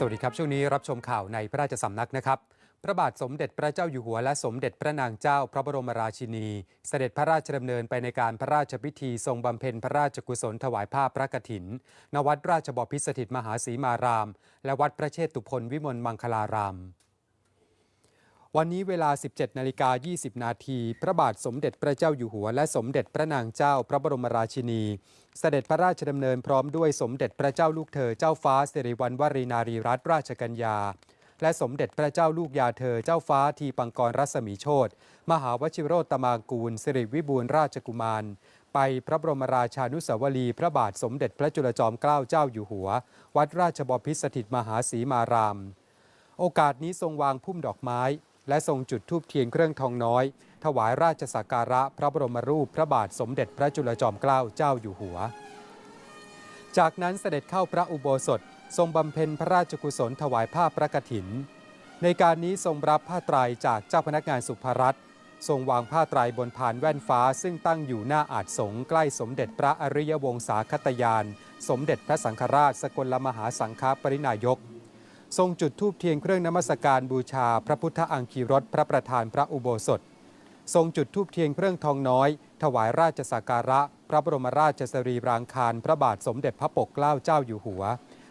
สวัสดีครับ ช่วงนี้รับชมข่าวในพระราชสำนักนะครับ พระบาทสมเด็จพระเจ้าอยู่หัวและสมเด็จพระนางเจ้าพระบรมราชินี เสด็จพระราชดำเนินไปในการพระราชพิธีทรงบำเพ็ญพระราชกุศลถวายผ้าพระกฐิน ณ วัดราชบพิสถิตมหาศรีมาราม และวัดพระเชษตุพนวิมลมังคลาราม วันนี้เวลา 17 นาฬิกา 20 นาที พระบาทสมเด็จพระเจ้าอยู่หัว และสมเด็จพระนางเจ้าพระบรมราชินี เสด็จพระราชดำเนินพร้อมด้วยสมเด็จพระเจ้าลูกเธอเจ้าฟ้าสิริวัณวรีนารีรัตนราชกัญญา และสมเด็จพระเจ้าลูกยาเธอเจ้าฟ้าทีปังกรรัศมีโชตมหาวชิโรตมางกูลสิริวิบูลราชกุมาร ไปพระบรมราชานุสาวรีย์พระบาทสมเด็จพระจุลจอมเกล้าเจ้าอยู่หัว วัดราชบพิตรสถิตมหาศรีมาราม โอกาสนี้ทรงวางพุ่มดอกไม้ และทรงจุดธูปเทียนเครื่องทองน้อย ถวายราชสักการะพระบรมรูปพระบาทสมเด็จพระจุลจอมเกล้าเจ้าอยู่หัว จากนั้นเสด็จเข้าพระอุโบสถทรงบำเพ็ญพระราชกุศลถวายผ้าพระกฐิน ในการนี้ทรงรับผ้าไตรจากเจ้าพนักงานสุภรัตน์ทรงวางผ้าไตรบนพานแว่นฟ้า ซึ่งตั้งอยู่หน้าอาจสงใกล้สมเด็จพระอริยวงศาคตยาน สมเด็จพระสังฆราชสกลมหาสังฆปรินายก ทรงจุดธูปเทียนเครื่องนมัสการบูชา พระพุทธอังคีรสพระประธานพระอุโบสถ ทรงจุดธูปเทียนเครื่องทองน้อย ถวายราชสักการะ พระบรมราชสรีรางคาร พระบาทสมเด็จพระปกเกล้าเจ้าอยู่หัว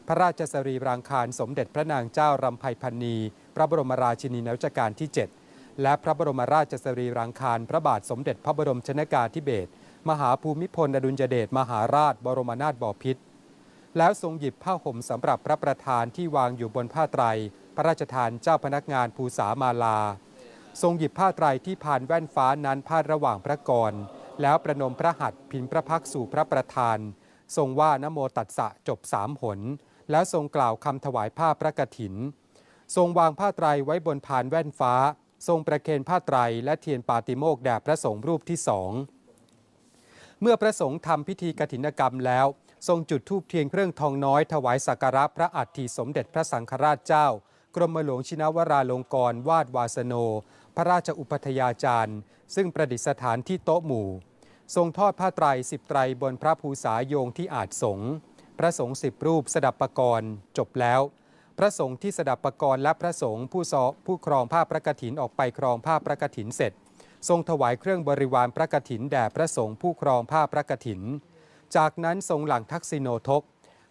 พระราชสรีรางคารสมเด็จพระนางเจ้ารำไพพันนี พระบรมราชินีนรัชกาลที่ 7 และพระบรมราชสรีรางคารพระบาทสมเด็จพระบรมชนกาธิเบศรมหาภูมิพลอดุลยเดชมหาราช บรมนาถบพิตร แล้วทรงหยิบผ้าห่มสำหรับพระประธานที่วางอยู่บนผ้าไตร พระราชทานเจ้าพนักงานภูษามาลา ทรงหยิบผ้าไตรที่ผ่านแว่นฟ้านั้นพาดระหว่างพระกร แล้วประนมพระหัตถ์พินพระพักสู่พระประธาน ทรงว่านโมตัสสะจบสามหน แล้วทรงกล่าวคำถวายผ้าพระกฐิน ทรงวางผ้าไตรไว้บนพานแว่นฟ้า ทรงประเคนผ้าไตรและเทียนปาติโมกแด่พระสงฆ์รูปที่สองเมื่อพระสงฆ์ทำพิธีกฐินกรรมแล้ว ทรงจุดธูปเทียนเครื่องทองน้อยถวายสักการะพระอัฐิสมเด็จพระสังฆราชเจ้า กรมหลวงชินวราลงกรวาดวาสโน พระราชอุปัทยาจารย์ ซึ่งประดิษฐานที่โต๊ะหมู่ ทรงทอดผ้าไตรสิบไตรบนพระภูษาโยงที่อาจสงพระสงฆ์สิบรูปสดับประกรณ์จบแล้ว พระสงฆ์ที่สดับประกรณ์และพระสงฆ์ผู้ซอผู้ครองผ้าพระกฐินออกไปครองผ้าพระกฐินเสร็จ ทรงถวายเครื่องบริวารพระกฐินแด่พระสงฆ์ผู้ครองผ้าพระกฐิน จากนั้นทรงหลังทักษิโนทก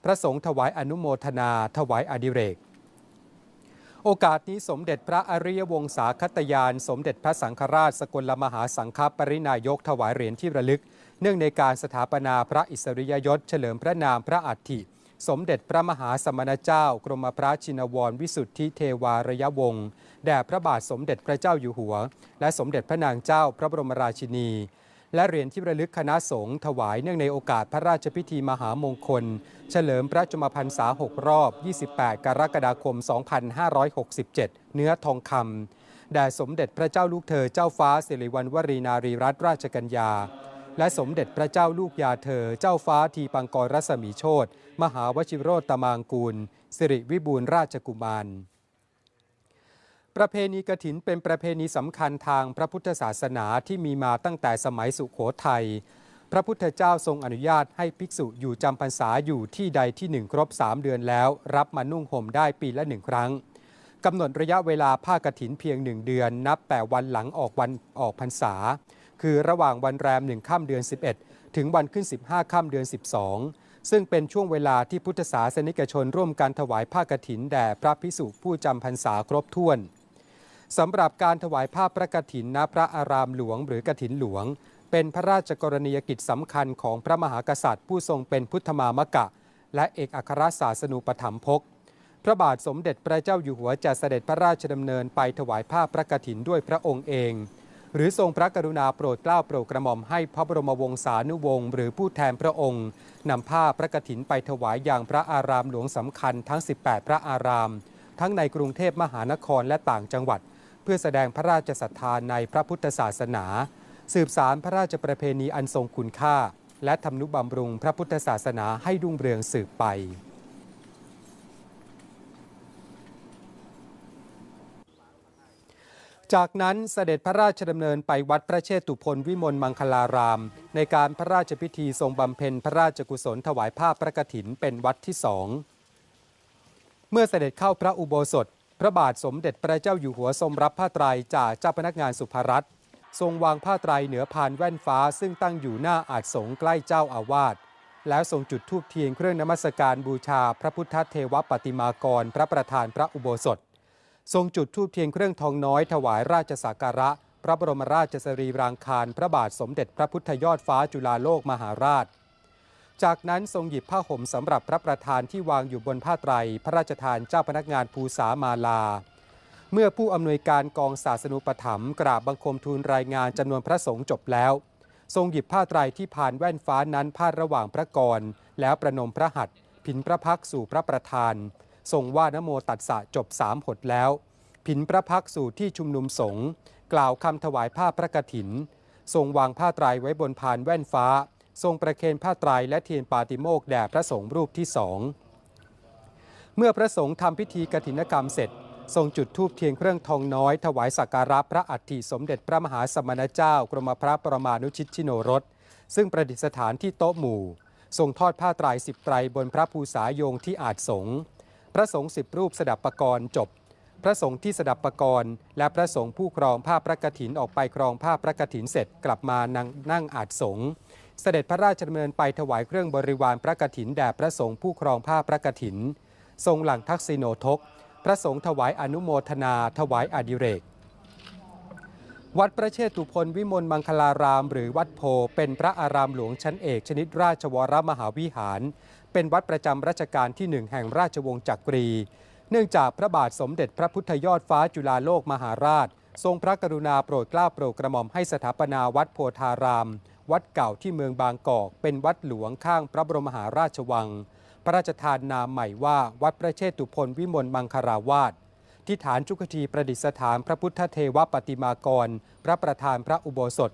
พระสงฆ์ถวายอนุโมทนา ถวายอดิเรก โอกาสนี้สมเด็จพระอริยวงศาคตยาน สมเด็จพระสังฆราชสกลมหาสังฆปรินายกถวายเหรียญที่ระลึก เนื่องในการสถาปนาพระอิสริยยศเฉลิมพระนามพระอัฐิสมเด็จพระมหาสมณเจ้า กรมพระชินวรวิสุทธิเทวารยวงศ์แด่พระบาทสมเด็จพระเจ้าอยู่หัว และสมเด็จพระนางเจ้าพระบรมราชินี และเหรียญที่ระลึกคณะสงฆ์ถวายเนื่องในโอกาสพระราชพิธีมหามงคล เฉลิมพระชมพรรษา 6 รอบ 28 กรกฎาคม 2567 เนื้อทองคำแด่สมเด็จพระเจ้าลูกเธอเจ้าฟ้าสิริวัณวรีนารีรัตนราชกัญญา และสมเด็จพระเจ้าลูกยาเธอ เจ้าฟ้าทีปังกรรัศมีโชตมหาวชิโรตมางกูล สิริวิบูลราชกุมาร ประเพณีกฐินเป็นประเพณีสำคัญทางพระพุทธศาสนาที่มีมาตั้งแต่สมัยสุขโขทัย พระพุทธเจ้าทรงอนุญาตให้ภิกษุอยู่จำพรรษาอยู่ที่ใดที่หนึ่งครบ 3 เดือนแล้ว รับมานุ่งห่มได้ปีละหนึ่งครั้งกำหนดระยะเวลาผ้ากฐินเพียงหนึ่งเดือน นับแต่วันหลังออกวันออกพรรษา คือระหว่างวันแรมหนึ่งค่ำเดือน 11 ถึงวันขึ้น 15ค่ำเดือน 12 ซึ่งเป็นช่วงเวลาที่พุทธศาสนิกชนร่วมกันถวายผ้ากฐินแด่พระพิสุผู้จำพรรษาครบถ้วน สำหรับการถวายผ้าพระกฐินณพระอารามหลวงหรือกฐินหลวง เป็นพระราชกรณียกิจสำคัญของพระมหากษัตริย์ ผู้ทรงเป็นพุทธมามกะ และเอกอัครศาสนูปถัมภกพระบาทสมเด็จพระเจ้าอยู่หัวจะเสด็จพระราชดำเนินไปถวายผ้าพระกฐินด้วยพระองค์เอง หรือทรงพระกรุณาโปรดเกล้าโปรดกระหม่อมให้พระบรมวงศานุวงศ์หรือผู้แทนพระองค์นำผ้าพระกฐินไปถวายอย่างพระอารามหลวงสำคัญทั้ง 18 พระอาราม ทั้งในกรุงเทพมหานครและต่างจังหวัด เพื่อแสดงพระราชศรัทธาในพระพุทธศาสนา สืบสารพระราชประเพณีอันทรงคุณค่า และทำนุบำรุงพระพุทธศาสนาให้รุ่งเรืองสืบไปจากนั้นเสด็จพระราชดำเนินไปวัดพระเชตุพนวิมลมังคลาราม ในการพระราชพิธีทรงบำเพ็ญพระราชกุศลถวายผ้าพระกฐินเป็นวัดที่สอง เมื่อเสด็จเข้าพระอุโบสถ พระบาทสมเด็จพระเจ้าอยู่หัวทรงรับผ้าไตรจากเจ้าพนักงานสุภรัตน์ทรงวางผ้าไตรเหนือพานแว่นฟ้า ซึ่งตั้งอยู่หน้าอาจสงใกล้เจ้าอาวาสแล้วทรงจุดธูปเทียนเครื่องนมัสการบูชา พระพุทธเทวปฏิมากร พระประธานพระอุโบสถ ทรงจุดธูปเทียนเครื่องทองน้อยถวายราชสักการะ พระบรมราชสรีรางคาร พระบาทสมเด็จพระพุทธยอดฟ้าจุฬาโลกมหาราช จากนั้นทรงหยิบผ้าห่มสำหรับพระประธานที่วางอยู่บนผ้าไตร พระราชทานเจ้าพนักงานภูษามาลา เมื่อผู้อำนวยการกองศาสนุปถัมภ์กราบบังคมทูลรายงานจำนวนพระสงฆ์จบแล้ว ทรงหยิบผ้าไตรที่ผ่านแว่นฟ้านั้นพาดระหว่างพระกร แล้วประนมพระหัตถ์ผินพระพักสู่พระประธาน ทรงว่านโมตัสสะจบสามหดแล้ว ผินพระพักสู่ที่ชุมนุมสงฆ์กล่าวคำถวายผ้าพระกฐิน ทรงวางผ้าไตรไว้บนพานแว่นฟ้า ทรงประเคนผ้าไตรและเทียนปาติโมกแด่พระสงฆ์รูปที่สอง เมื่อพระสงฆ์ทำพิธีกฐินกรรมเสร็จ ทรงจุดธูปเทียนเครื่องทองน้อย ถวายสักการะพระอัฐิสมเด็จพระมหาสมณเจ้ากรมพระประมานุชิตชิโนรส ซึ่งประดิษฐานที่โต๊ะหมู่ ทรงทอดผ้าไตรสิบไตรบนพระภูษาโยงที่อาจสงพระสงฆ์สิบรูปสดับประกรณ์จบพระสงฆ์ที่สดับประกรณ์และพระสงฆ์ผู้ครองผ้าพระกฐินออกไปครองผ้าพระกฐินเสร็จกลับมานั่งนั่งอาจสง เสด็จพระราชดำเนินไปถวายเครื่องบริวารพระกฐินแด่พระสงฆ์ผู้ครองผ้าพระกฐิน ทรงหลังทักษิโนทก พระสงฆ์ถวายอนุโมทนา ถวายอดิเรก วัดพระเชตุพนวิมลมังคลาราม หรือวัดโพเป็นพระอารามหลวงชั้นเอกชนิดราชวรมหาวิหาร เป็นวัดประจำรัชกาลที่หนึ่งแห่งราชวงศ์จักรี เนื่องจากพระบาทสมเด็จพระพุทธยอดฟ้าจุฬาโลกมหาราช ทรงพระกรุณาโปรดเกล้าโปรดกระหม่อมให้สถาปนาวัดโพธาราม วัดเก่าที่เมืองบางกอก เป็นวัดหลวงข้างพระบรมหาราชวัง พระราชทานนามใหม่ว่าวัดพระเชตุพนวิมลมังคาราวาสที่ฐานจุกทีประดิษฐานพระพุทธเทวปฏิมากร พระประธานพระอุโบสถ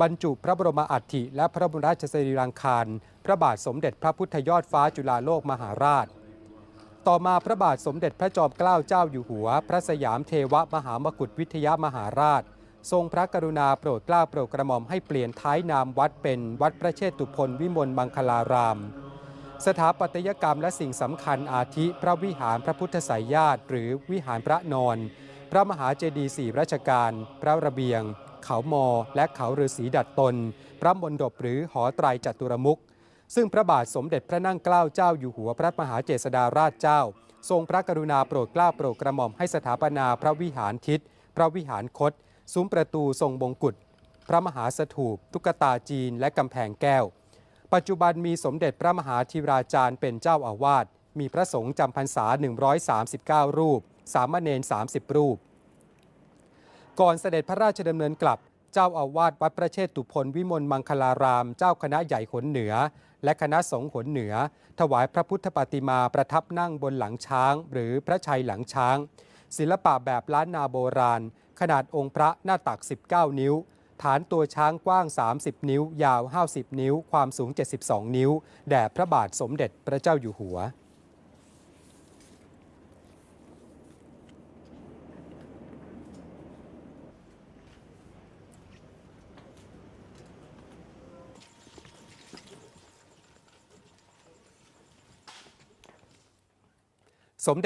บรรจุพระบรมอัฐิและพระบรมราชสรีรางคาร พระบาทสมเด็จพระพุทธยอดฟ้าจุฬาโลกมหาราช ต่อมาพระบาทสมเด็จพระจอมเกล้าเจ้าอยู่หัว พระสยามเทวมหามกุฏวิทยามหาราช ทรงพระกรุณาโปรดเกล้าโปรดกระหม่อมให้เปลี่ยนท้ายนามวัดเป็นวัดพระเชตุพนวิมลมังคลาราม สถาปัตยกรรมและสิ่งสำคัญอาทิพระวิหารพระพุทธไสยญาติ หรือวิหารพระนอน พระมหาเจดีย์สี่ราชการ พระระเบียง เขามอ และเขาฤาษีดัดตน พระมณฑปหรือหอไตรจัตุรมุขซึ่งพระบาทสมเด็จพระนั่งเกล้าเจ้าอยู่หัวพระมหาเจษฎาราชเจ้า ทรงพระกรุณาโปรดเกล้าโปรดกระหม่อมให้สถาปนาพระวิหารทิศ พระวิหารคต ซุ้มประตูทรงบงกุฎพระมหาสถูป ตุ๊กตาจีนและกำแพงแก้ว ปัจจุบันมีสมเด็จพระมหาธีราจารย์เป็นเจ้าอาวาส มีพระสงฆ์จำพรรษา 139 รูป สามเณร 30 รูป ก่อนเสด็จพระราชดำเนินกลับ เจ้าอาวาสวัดพระเชตุพนวิมลมังคลาราม เจ้าคณะใหญ่ขนเหนือ และคณะสงฆ์ขนเหนือ ถวายพระพุทธปฏิมาประทับนั่งบนหลังช้าง หรือพระชัยหลังช้าง ศิลปะแบบล้านนาโบราณ ขนาดองค์พระหน้าตัก 19 นิ้ว ฐานตัวช้างกว้าง 30 นิ้ว ยาว 50 นิ้ว ความสูง 72 นิ้ว แด่พระบาทสมเด็จพระเจ้าอยู่หัว